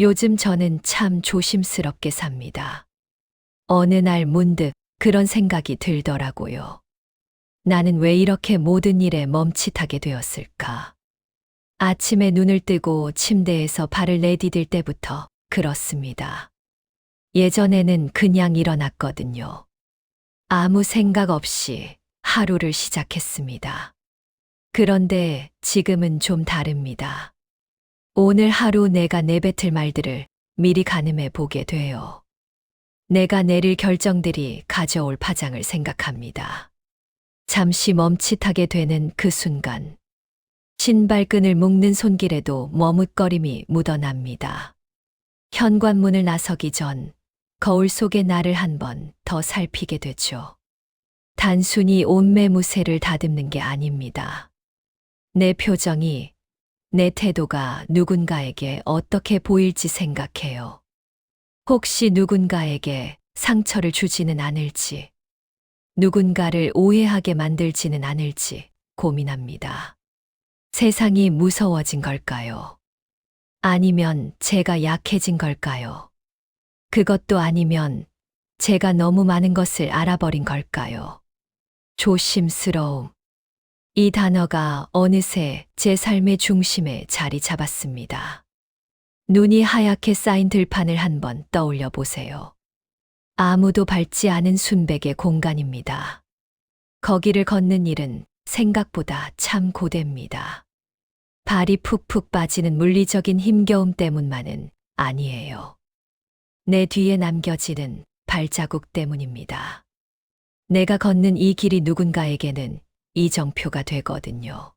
요즘 저는 참 조심스럽게 삽니다. 어느 날 문득 그런 생각이 들더라고요. 나는 왜 이렇게 모든 일에 멈칫하게 되었을까? 아침에 눈을 뜨고 침대에서 발을 내디딜 때부터 그렇습니다. 예전에는 그냥 일어났거든요. 아무 생각 없이 하루를 시작했습니다. 그런데 지금은 좀 다릅니다. 오늘 하루 내가 내뱉을 말들을 미리 가늠해 보게 돼요. 내가 내릴 결정들이 가져올 파장을 생각합니다. 잠시 멈칫하게 되는 그 순간, 신발끈을 묶는 손길에도 머뭇거림이 묻어납니다. 현관문을 나서기 전 거울 속의 나를 한 번 더 살피게 되죠. 단순히 옷매무새를 다듬는 게 아닙니다. 내 표정이, 내 태도가 누군가에게 어떻게 보일지 생각해요. 혹시 누군가에게 상처를 주지는 않을지, 누군가를 오해하게 만들지는 않을지 고민합니다. 세상이 무서워진 걸까요? 아니면 제가 약해진 걸까요? 그것도 아니면 제가 너무 많은 것을 알아버린 걸까요? 조심스러움. 이 단어가 어느새 제 삶의 중심에 자리 잡았습니다. 눈이 하얗게 쌓인 들판을 한번 떠올려 보세요. 아무도 밟지 않은 순백의 공간입니다. 거기를 걷는 일은 생각보다 참 고됩니다. 발이 푹푹 빠지는 물리적인 힘겨움 때문만은 아니에요. 내 뒤에 남겨지는 발자국 때문입니다. 내가 걷는 이 길이 누군가에게는 이정표가 되거든요.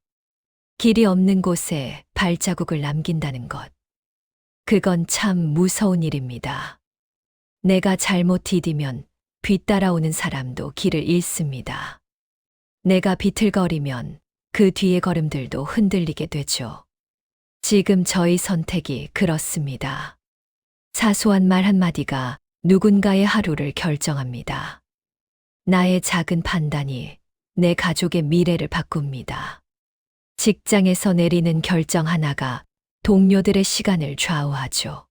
길이 없는 곳에 발자국을 남긴다는 것. 그건 참 무서운 일입니다. 내가 잘못 디디면 뒤따라오는 사람도 길을 잃습니다. 내가 비틀거리면 그 뒤의 걸음들도 흔들리게 되죠. 지금 저희 선택이 그렇습니다. 사소한 말 한마디가 누군가의 하루를 결정합니다. 나의 작은 판단이 내 가족의 미래를 바꿉니다. 직장에서 내리는 결정 하나가 동료들의 시간을 좌우하죠.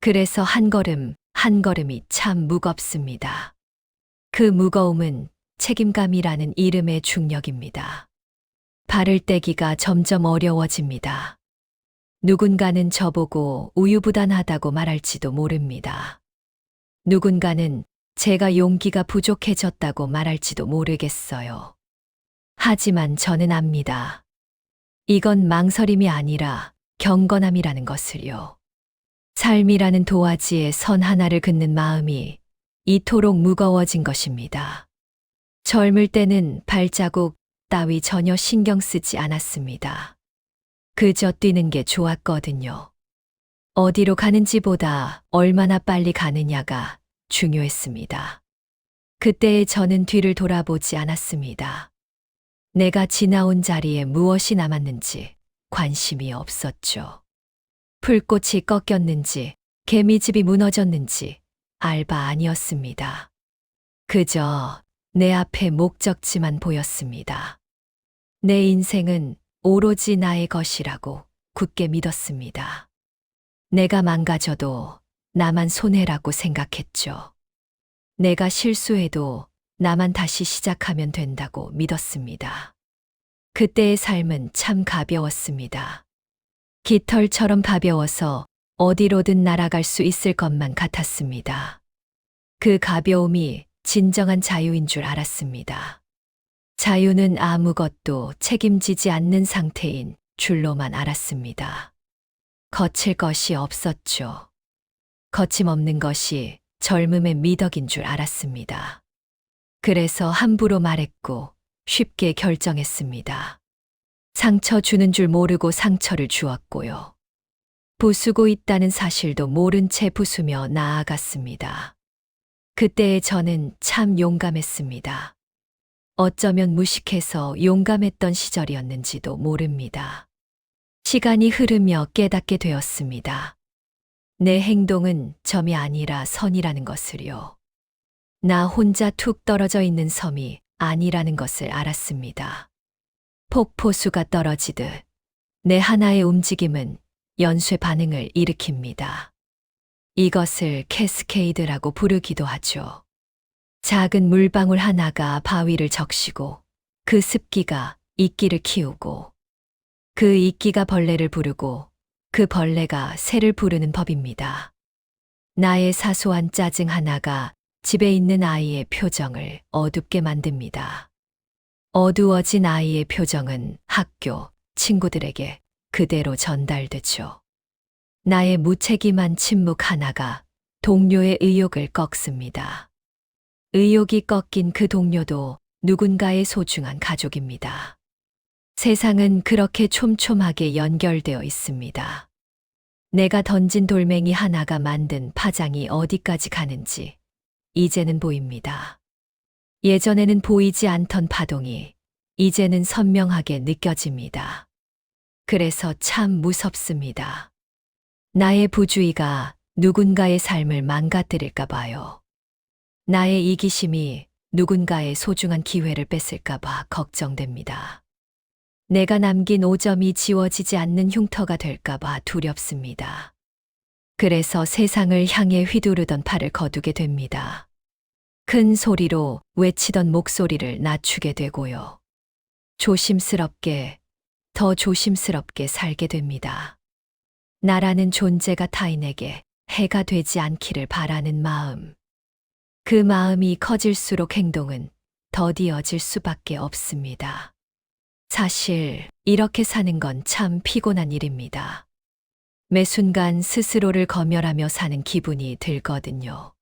그래서 한 걸음, 한 걸음이 참 무겁습니다. 그 무거움은 책임감이라는 이름의 중력입니다. 발을 떼기가 점점 어려워집니다. 누군가는 저보고 우유부단하다고 말할지도 모릅니다. 누군가는 제가 용기가 부족해졌다고 말할지도 모르겠어요. 하지만 저는 압니다. 이건 망설임이 아니라 경건함이라는 것을요. 삶이라는 도화지에 선 하나를 긋는 마음이 이토록 무거워진 것입니다. 젊을 때는 발자국 따위 전혀 신경 쓰지 않았습니다. 그저 뛰는 게 좋았거든요. 어디로 가는지보다 얼마나 빨리 가느냐가 중요했습니다. 그때의 저는 뒤를 돌아보지 않았습니다. 내가 지나온 자리에 무엇이 남았는지 관심이 없었죠. 풀꽃이 꺾였는지 개미집이 무너졌는지 알바 아니었습니다. 그저 내 앞에 목적지만 보였습니다. 내 인생은 오로지 나의 것이라고 굳게 믿었습니다. 내가 망가져도 나만 손해라고 생각했죠. 내가 실수해도 나만 다시 시작하면 된다고 믿었습니다. 그때의 삶은 참 가벼웠습니다. 깃털처럼 가벼워서 어디로든 날아갈 수 있을 것만 같았습니다. 그 가벼움이 진정한 자유인 줄 알았습니다. 자유는 아무것도 책임지지 않는 상태인 줄로만 알았습니다. 거칠 것이 없었죠. 거침없는 것이 젊음의 미덕인 줄 알았습니다. 그래서 함부로 말했고 쉽게 결정했습니다. 상처 주는 줄 모르고 상처를 주었고요. 부수고 있다는 사실도 모른 채 부수며 나아갔습니다. 그때의 저는 참 용감했습니다. 어쩌면 무식해서 용감했던 시절이었는지도 모릅니다. 시간이 흐르며 깨닫게 되었습니다. 내 행동은 점이 아니라 선이라는 것을요. 나 혼자 툭 떨어져 있는 섬이 아니라는 것을 알았습니다. 폭포수가 떨어지듯 내 하나의 움직임은 연쇄 반응을 일으킵니다. 이것을 캐스케이드라고 부르기도 하죠. 작은 물방울 하나가 바위를 적시고 그 습기가 이끼를 키우고 그 이끼가 벌레를 부르고 그 벌레가 새를 부르는 법입니다. 나의 사소한 짜증 하나가 집에 있는 아이의 표정을 어둡게 만듭니다. 어두워진 아이의 표정은 학교, 친구들에게 그대로 전달되죠. 나의 무책임한 침묵 하나가 동료의 의욕을 꺾습니다. 의욕이 꺾인 그 동료도 누군가의 소중한 가족입니다. 세상은 그렇게 촘촘하게 연결되어 있습니다. 내가 던진 돌멩이 하나가 만든 파장이 어디까지 가는지 이제는 보입니다. 예전에는 보이지 않던 파동이 이제는 선명하게 느껴집니다. 그래서 참 무섭습니다. 나의 부주의가 누군가의 삶을 망가뜨릴까 봐요. 나의 이기심이 누군가의 소중한 기회를 뺏을까 봐 걱정됩니다. 내가 남긴 오점이 지워지지 않는 흉터가 될까봐 두렵습니다. 그래서 세상을 향해 휘두르던 팔을 거두게 됩니다. 큰 소리로 외치던 목소리를 낮추게 되고요. 조심스럽게, 더 조심스럽게 살게 됩니다. 나라는 존재가 타인에게 해가 되지 않기를 바라는 마음. 그 마음이 커질수록 행동은 더디어질 수밖에 없습니다. 사실 이렇게 사는 건 참 피곤한 일입니다. 매 순간 스스로를 검열하며 사는 기분이 들거든요.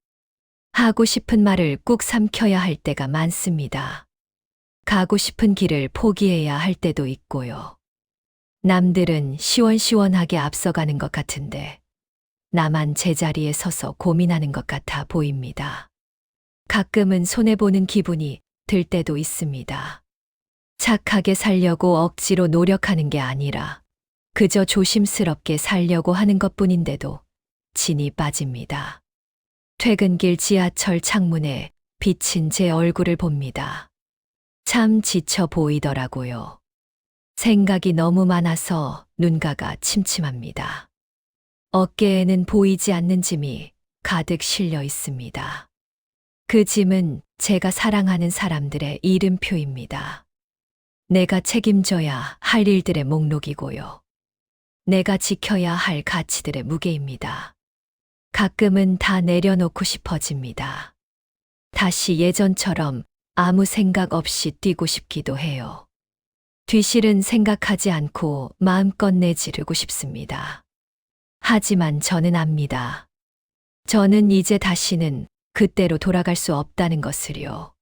하고 싶은 말을 꾹 삼켜야 할 때가 많습니다. 가고 싶은 길을 포기해야 할 때도 있고요. 남들은 시원시원하게 앞서가는 것 같은데 나만 제자리에 서서 고민하는 것 같아 보입니다. 가끔은 손해보는 기분이 들 때도 있습니다. 착하게 살려고 억지로 노력하는 게 아니라 그저 조심스럽게 살려고 하는 것 뿐인데도 진이 빠집니다. 퇴근길 지하철 창문에 비친 제 얼굴을 봅니다. 참 지쳐 보이더라고요. 생각이 너무 많아서 눈가가 침침합니다. 어깨에는 보이지 않는 짐이 가득 실려 있습니다. 그 짐은 제가 사랑하는 사람들의 이름표입니다. 내가 책임져야 할 일들의 목록이고요. 내가 지켜야 할 가치들의 무게입니다. 가끔은 다 내려놓고 싶어집니다. 다시 예전처럼 아무 생각 없이 뛰고 싶기도 해요. 뒤실은 생각하지 않고 마음껏 내지르고 싶습니다. 하지만 저는 압니다. 저는 이제 다시는 그때로 돌아갈 수 없다는 것을요.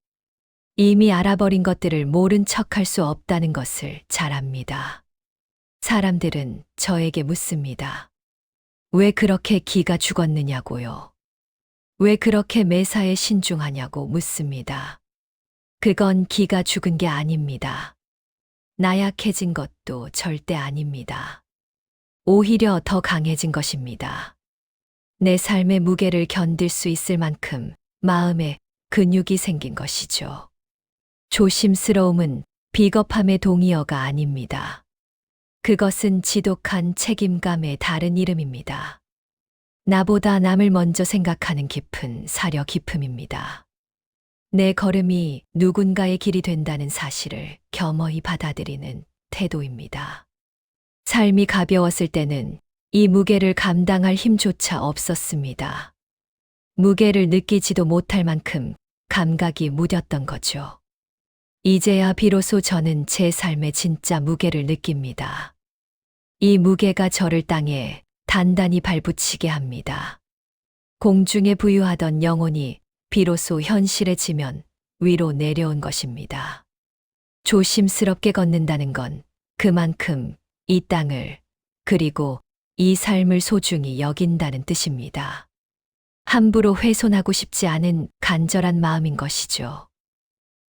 이미 알아버린 것들을 모른 척할 수 없다는 것을 잘 압니다. 사람들은 저에게 묻습니다. 왜 그렇게 기가 죽었느냐고요. 왜 그렇게 매사에 신중하냐고 묻습니다. 그건 기가 죽은 게 아닙니다. 나약해진 것도 절대 아닙니다. 오히려 더 강해진 것입니다. 내 삶의 무게를 견딜 수 있을 만큼 마음에 근육이 생긴 것이죠. 조심스러움은 비겁함의 동의어가 아닙니다. 그것은 지독한 책임감의 다른 이름입니다. 나보다 남을 먼저 생각하는 깊은 사려 깊음입니다. 내 걸음이 누군가의 길이 된다는 사실을 겸허히 받아들이는 태도입니다. 삶이 가벼웠을 때는 이 무게를 감당할 힘조차 없었습니다. 무게를 느끼지도 못할 만큼 감각이 무뎠던 거죠. 이제야 비로소 저는 제 삶의 진짜 무게를 느낍니다. 이 무게가 저를 땅에 단단히 발붙이게 합니다. 공중에 부유하던 영혼이 비로소 현실에 지면 위로 내려온 것입니다. 조심스럽게 걷는다는 건 그만큼 이 땅을 그리고 이 삶을 소중히 여긴다는 뜻입니다. 함부로 훼손하고 싶지 않은 간절한 마음인 것이죠.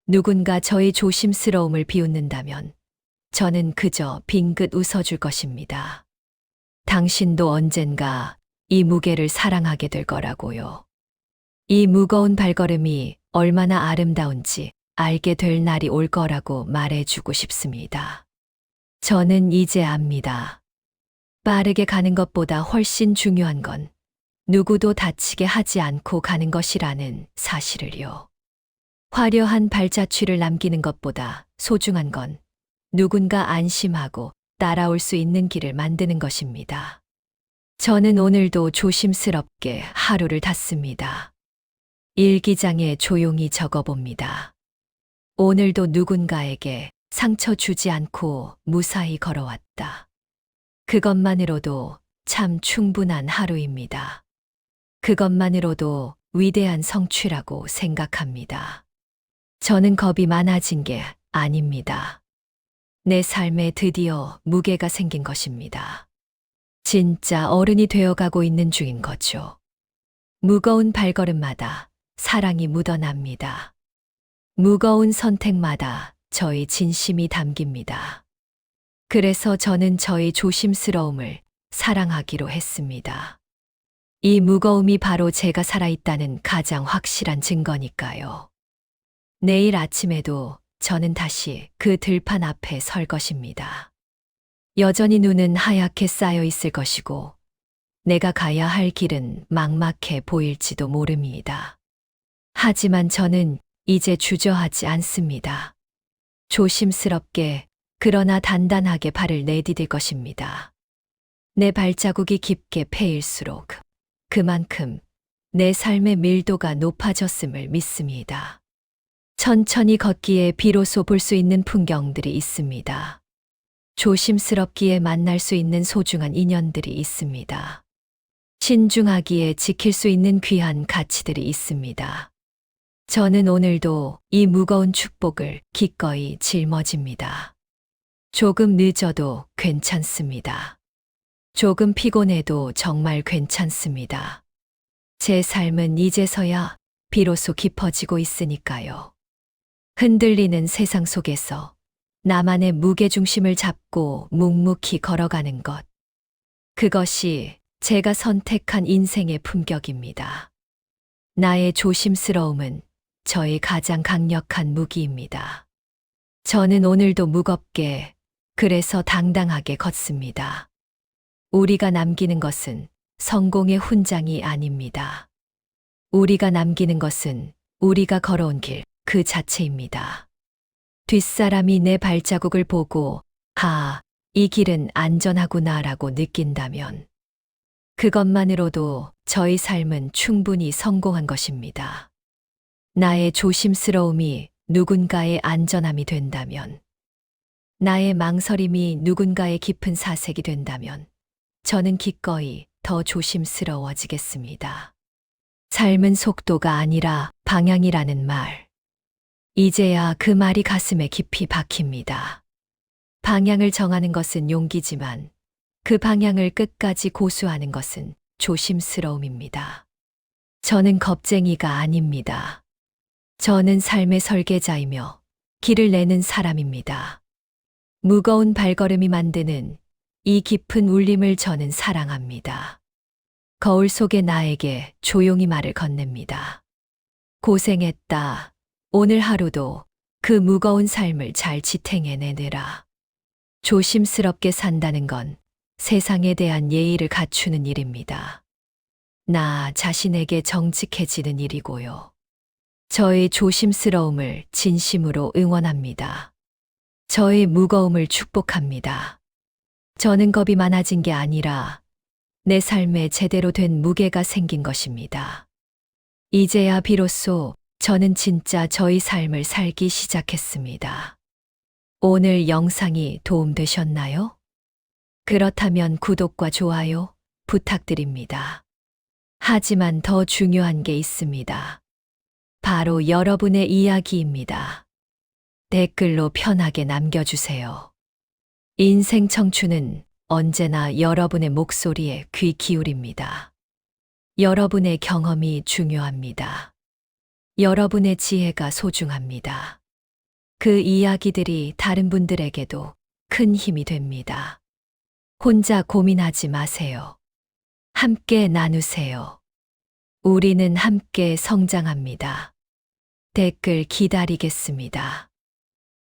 누군가 저의 조심스러움을 비웃는다면 저는 그저 빙긋 웃어줄 것입니다. 당신도 언젠가 이 무게를 사랑하게 될 거라고요. 이 무거운 발걸음이 얼마나 아름다운지 알게 될 날이 올 거라고 말해주고 싶습니다. 저는 이제 압니다. 빠르게 가는 것보다 훨씬 중요한 건 누구도 다치게 하지 않고 가는 것이라는 사실을요. 화려한 발자취를 남기는 것보다 소중한 건 누군가 안심하고 따라올 수 있는 길을 만드는 것입니다. 저는 오늘도 조심스럽게 하루를 닫습니다. 일기장에 조용히 적어봅니다. 오늘도 누군가에게 상처 주지 않고 무사히 걸어왔다. 그것만으로도 참 충분한 하루입니다. 그것만으로도 위대한 성취라고 생각합니다. 저는 겁이 많아진 게 아닙니다. 내 삶에 드디어 무게가 생긴 것입니다. 진짜 어른이 되어가고 있는 중인 거죠. 무거운 발걸음마다 사랑이 묻어납니다. 무거운 선택마다 저의 진심이 담깁니다. 그래서 저는 저의 조심스러움을 사랑하기로 했습니다. 이 무거움이 바로 제가 살아있다는 가장 확실한 증거니까요. 내일 아침에도 저는 다시 그 들판 앞에 설 것입니다. 여전히 눈은 하얗게 쌓여 있을 것이고, 내가 가야 할 길은 막막해 보일지도 모릅니다. 하지만 저는 이제 주저하지 않습니다. 조심스럽게, 그러나 단단하게 발을 내디딜 것입니다. 내 발자국이 깊게 패일수록 그만큼 내 삶의 밀도가 높아졌음을 믿습니다. 천천히 걷기에 비로소 볼 수 있는 풍경들이 있습니다. 조심스럽기에 만날 수 있는 소중한 인연들이 있습니다. 신중하기에 지킬 수 있는 귀한 가치들이 있습니다. 저는 오늘도 이 무거운 축복을 기꺼이 짊어집니다. 조금 늦어도 괜찮습니다. 조금 피곤해도 정말 괜찮습니다. 제 삶은 이제서야 비로소 깊어지고 있으니까요. 흔들리는 세상 속에서 나만의 무게중심을 잡고 묵묵히 걸어가는 것. 그것이 제가 선택한 인생의 품격입니다. 나의 조심스러움은 저의 가장 강력한 무기입니다. 저는 오늘도 무겁게, 그래서 당당하게 걷습니다. 우리가 남기는 것은 성공의 훈장이 아닙니다. 우리가 남기는 것은 우리가 걸어온 길 그 자체입니다. 뒷사람이 내 발자국을 보고, 하, 이 길은 안전하구나라고 느낀다면, 그것만으로도 저희 삶은 충분히 성공한 것입니다. 나의 조심스러움이 누군가의 안전함이 된다면, 나의 망설임이 누군가의 깊은 사색이 된다면, 저는 기꺼이 더 조심스러워지겠습니다. 삶은 속도가 아니라 방향이라는 말. 이제야 그 말이 가슴에 깊이 박힙니다. 방향을 정하는 것은 용기지만 그 방향을 끝까지 고수하는 것은 조심스러움입니다. 저는 겁쟁이가 아닙니다. 저는 삶의 설계자이며 길을 내는 사람입니다. 무거운 발걸음이 만드는 이 깊은 울림을 저는 사랑합니다. 거울 속의 나에게 조용히 말을 건넵니다. 고생했다. 오늘 하루도 그 무거운 삶을 잘 지탱해내느라. 조심스럽게 산다는 건 세상에 대한 예의를 갖추는 일입니다. 나 자신에게 정직해지는 일이고요. 저의 조심스러움을 진심으로 응원합니다. 저의 무거움을 축복합니다. 저는 겁이 많아진 게 아니라 내 삶에 제대로 된 무게가 생긴 것입니다. 이제야 비로소 저는 진짜 저희 삶을 살기 시작했습니다. 오늘 영상이 도움되셨나요? 그렇다면 구독과 좋아요 부탁드립니다. 하지만 더 중요한 게 있습니다. 바로 여러분의 이야기입니다. 댓글로 편하게 남겨주세요. 인생 청춘은 언제나 여러분의 목소리에 귀 기울입니다. 여러분의 경험이 중요합니다. 여러분의 지혜가 소중합니다. 그 이야기들이 다른 분들에게도 큰 힘이 됩니다. 혼자 고민하지 마세요. 함께 나누세요. 우리는 함께 성장합니다. 댓글 기다리겠습니다.